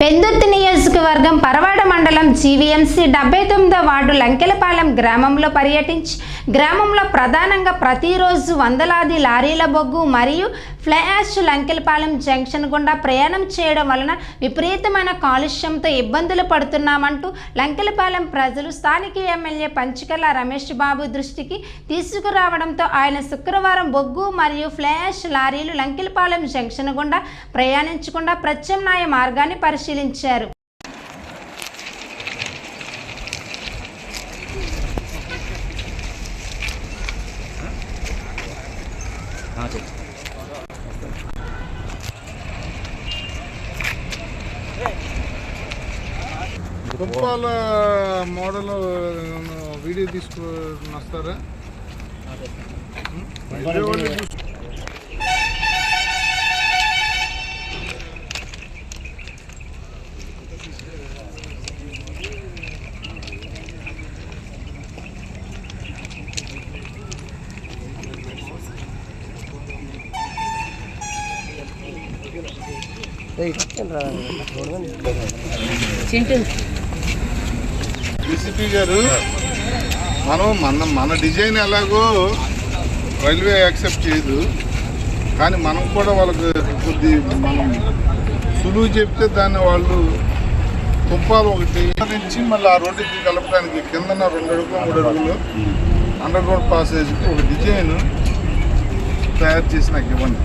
పెందుర్తి నియోజకవర్గం పరవాడ మండలం జీవీఎంసీ డెబ్బై తొమ్మిదో వార్డు లంకెలపాలెం గ్రామంలో పర్యటించి గ్రామంలో ప్రధానంగా ప్రతిరోజు వందలాది లారీల బొగ్గు మరియు ఫ్లై యాష్ లంకెలపాలెం జంక్షన్ గుండా ప్రయాణం చేయడం వలన విపరీతమైన కాలుష్యంతో ఇబ్బందులు పడుతున్నామంటూ లంకెలపాలెం ప్రజలు స్థానిక ఎమ్మెల్యే పంచకర్ల రమేష్ బాబు దృష్టికి తీసుకురావడంతో ఆయన శుక్రవారం బొగ్గు మరియు ఫ్లై యాష్ లారీలు లంకెలపాలెం జంక్షన్ గుండా ప్రయాణించకుండా ప్రత్యామ్నాయ మార్గాన్ని పరిశీలించారు. కుప్పాల మోడల్ వీడియో తీసుకుని వస్తారా? డీసీపీ గారు మనం మన మన డిజైన్ ఎలాగో రైల్వే యాక్సెప్ట్ చేయదు. కానీ మనం కూడా వాళ్ళకి కొద్ది మనం సులువు చెప్తే దాన్ని వాళ్ళు తుప్పాలు ఒకటి నుంచి మళ్ళీ ఆ రోడ్డుకి కలపడానికి కింద రెండు అడుగులు మూడు అడుగులు అండర్ గ్రౌండ్ పాసేజ్కి ఒక డిజైన్ తయారు చేసి నాకు ఇవ్వండి.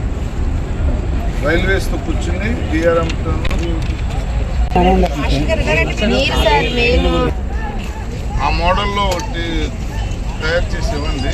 రైల్వేస్తో కూర్చుని డిఆర్ఎంతో ఆ మోడల్లో ఒకటి తయారు చేసి ఇవ్వండి.